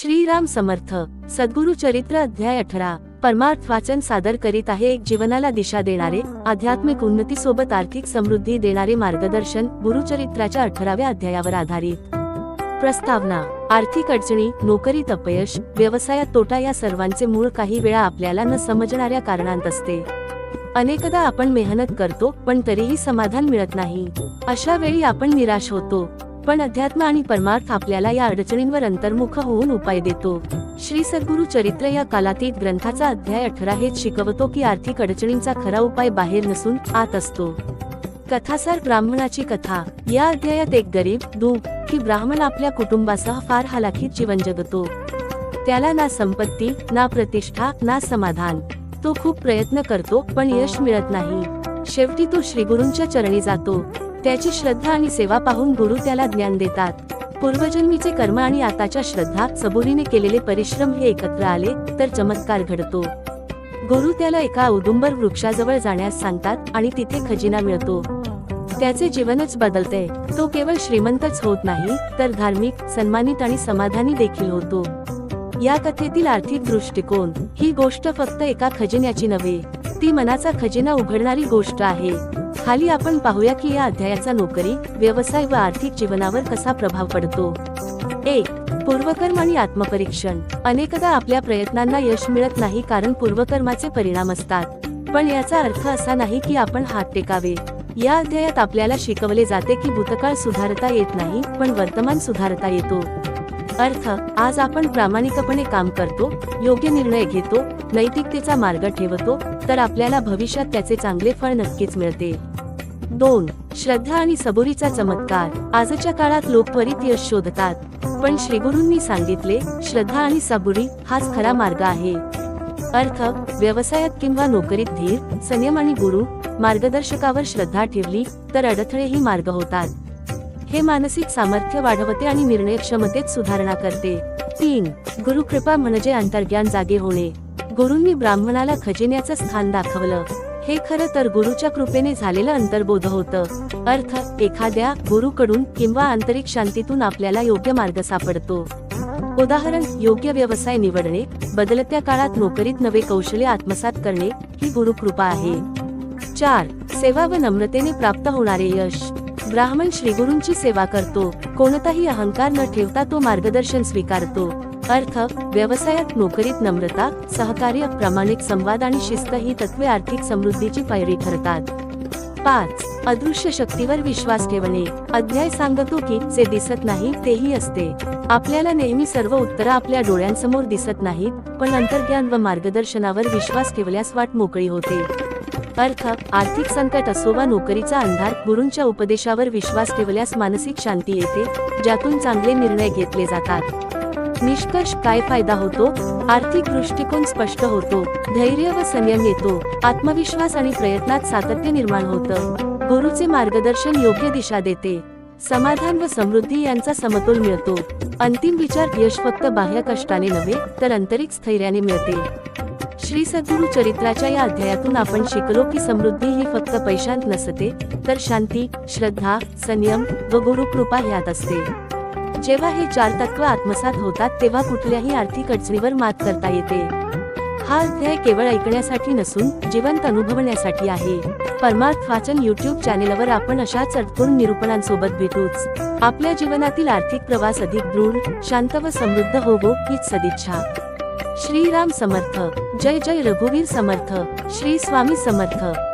श्रीराम समर्थ सद्गुरु चरित्र अध्याय अठरा परमार्थ वाचन सादर करीत आहे. एक जीवनाला दिशा देणारे आध्यात्मिक उन्नती सोबत आर्थिक समृद्धी देणारे मार्गदर्शन गुरुचरित्राच्या अठराव्या अध्यायावर आधारित. प्रस्तावना आर्थिक अडचणी नोकरीत अपयश व्यवसायात तोटा या सर्वांचे मूळ काही वेळा आपल्याला न समजणाऱ्या कारणांत असते. अनेकदा आपण मेहनत करतो पण तरीही समाधान मिळत नाही. अशा वेळी आपण निराश होतो. पण अध्यात्म आणि परमार्थ आपल्याला या अडचणींवर अंतर्मुख होऊन उपाय देतो. श्री सद्गुरु चरित्र या कालातीत ग्रंथाचा अध्याय अठरा हेच शिकवतो की आर्थिक अडचणींचा खरा उपाय बाहेर नसून आत असतो. कथासार ब्राह्मणाची कथा. या अध्यायात एक गरीब दुःखी ब्राह्मण आपल्या कुटुंबासह फार हलाखीत जीवन जगतो. त्याला ना संपत्ती ना प्रतिष्ठा ना समाधान. तो खूप प्रयत्न करतो पण यश मिळत नाही. शेवटी तो श्रीगुरूंच्या चरणी जातो. त्याची श्रद्धा आणि सेवा पाहून गुरु त्याला ज्ञान देतात. पूर्वजन्मीचे कर्म आणि आताच्या श्रद्धा सबुरीने केलेले परिश्रम हे एकत्र आले तर चमत्कार घडतो. गुरु त्याला एका औदुंबर वृक्षाजवळ जाण्यास सांगतात आणि तिथे खजिना मिळतो. त्याचे जीवनच बदलते. तो केवळ श्रीमंतच होत नाही तर धार्मिक सन्मानित आणि समाधानी देखील होतो. या कथेतील आर्थिक दृष्टिकोन ही गोष्ट फक्त एका खजिन्याची नव्हे ती मनाचा खजिना उघडणारी गोष्ट आहे. खाली आपण पाहूया की या अध्यायाचा नोकरी व्यवसाय व आर्थिक जीवनावर कसा प्रभाव पडतो. एक पूर्वकर्म आणि आत्मपरीक्षण. अनेकदा आपल्या प्रयत्नांना यश मिळत नाही कारण पूर्वकर्माचे परिणाम असतात. पण याचा अर्थ असा नाही की आपण हात टेकावे. या अध्यायात आपल्याला शिकवले जाते की भूतकाळ सुधारता येत नाही पण वर्तमान सुधारता येतो. अर्थ आज आपण प्रामाणिकपणे काम करतो योग्य निर्णय घेतो नैतिकतेचा मार्ग ठेवतो तर आपल्याला भविष्यात त्याचे चांगले फळ नक्कीच मिळते. दोन श्रद्धा आणि सबुरीचा चमत्कार. आजच्या काळात लोक त्वरित यश शोधतात. पण श्रीगुरूंनी सांगितले श्रद्धा आणि सबुरी हाच खरा मार्ग आहे. अर्थ व्यवसायात किंवा नोकरीत धीर संयम आणि गुरु मार्गदर्शकावर श्रद्धा ठेवली तर अडथळेही मार्ग होतात. हे मानसिक सामर्थ्य वाढवते आणि निर्णय क्षमतेत सुधारणा करते. तीन गुरुकृपा म्हणजे अंतर्ज्ञान जागे होणे. गुरूंनी ब्राह्मणाला खजिन्याचं स्थान दाखवलं. हे खरं तर गुरुच्या कृपेने झालेलं अंतर्बोध होतं. अर्थ एखाद्या गुरुकडून किंवा आंतरिक शांतीतून आपल्याला योग्य मार्ग सापडतो. उदाहरण योग्य व्यवसाय निवडणे बदलत्या काळात नोकरीत नवे कौशल्य आत्मसात करणे ही गुरुकृपा आहे. चार सेवा व नम्रतेने प्राप्त होणारे यश. ब्राह्मण श्रीगुरूंची सेवा करतो. कोणताही अहंकार न ठेवता तो मार्गदर्शन स्वीकारतो. अर्थ व्यवसायात नोकरीत नम्रता सहकार्य प्रामाणिक संवाद आणि शिस्त ही तत्वे आर्थिक समृद्धीची पायरी ठरतात. पाच अदृश्य शक्तीवर विश्वास ठेवणे. अध्याय सांगतो की जे दिसत नाही तेही असते. आपल्याला नेहमी सर्व उत्तरं आपल्या डोळ्यांसमोर दिसत नाहीत पण अंतर्ज्ञान व मार्गदर्शनावर विश्वास ठेवल्यास वाट मोकळी होते. अर्थ आर्थिक संकट असो वा नोकरीचा अंधार गुरूंच्या उपदेशावर विश्वास ठेवल्यास मानसिक शांती येते ज्यातून चांगले निर्णय घेतले जातात. निष्कर्ष काय फायदा होतो? आर्थिक दृष्टिकोन स्पष्ट होतो. धैर्य व संयम येतो. आत्मविश्वास आणि प्रयत्नात सातत्य निर्माण होतं. गुरुचे मार्गदर्शन योग्य दिशा देते. समाधान व समृद्धी यांचा समतोल मिळतो. अंतिम विचार यश फक्त बाह्य कष्टाने नव्हे तर आंतरिक स्थैर्याने मिळते. श्री सद्गुरु चरित्राच्या या अध्यायातून आपण शिकलो की समृद्धी ही फक्त पैशांत नसते तर शांती श्रद्धा संयम व गुरुकृपा ह्यात असते. जेव्हा हे चार तत्व आत्मसात होतात तेव्हा कुठल्याही आर्थिक अडचणीवर मात करता येते. हा अध्याय केवळ ऐकण्यासाठी नसून जिवंत अनुभवण्यासाठी आहे. परमार्थ वाचन युट्यूब चॅनेलवर आपण अशाच अडपून निरूपणांसोबत भेटूच. आपल्या जीवनातील आर्थिक प्रवास अधिक दृढ शांत व समृद्ध होवो हीच सदिच्छा. श्रीराम समर्थ. जय जय रघुवीर समर्थ. श्री स्वामी समर्थ.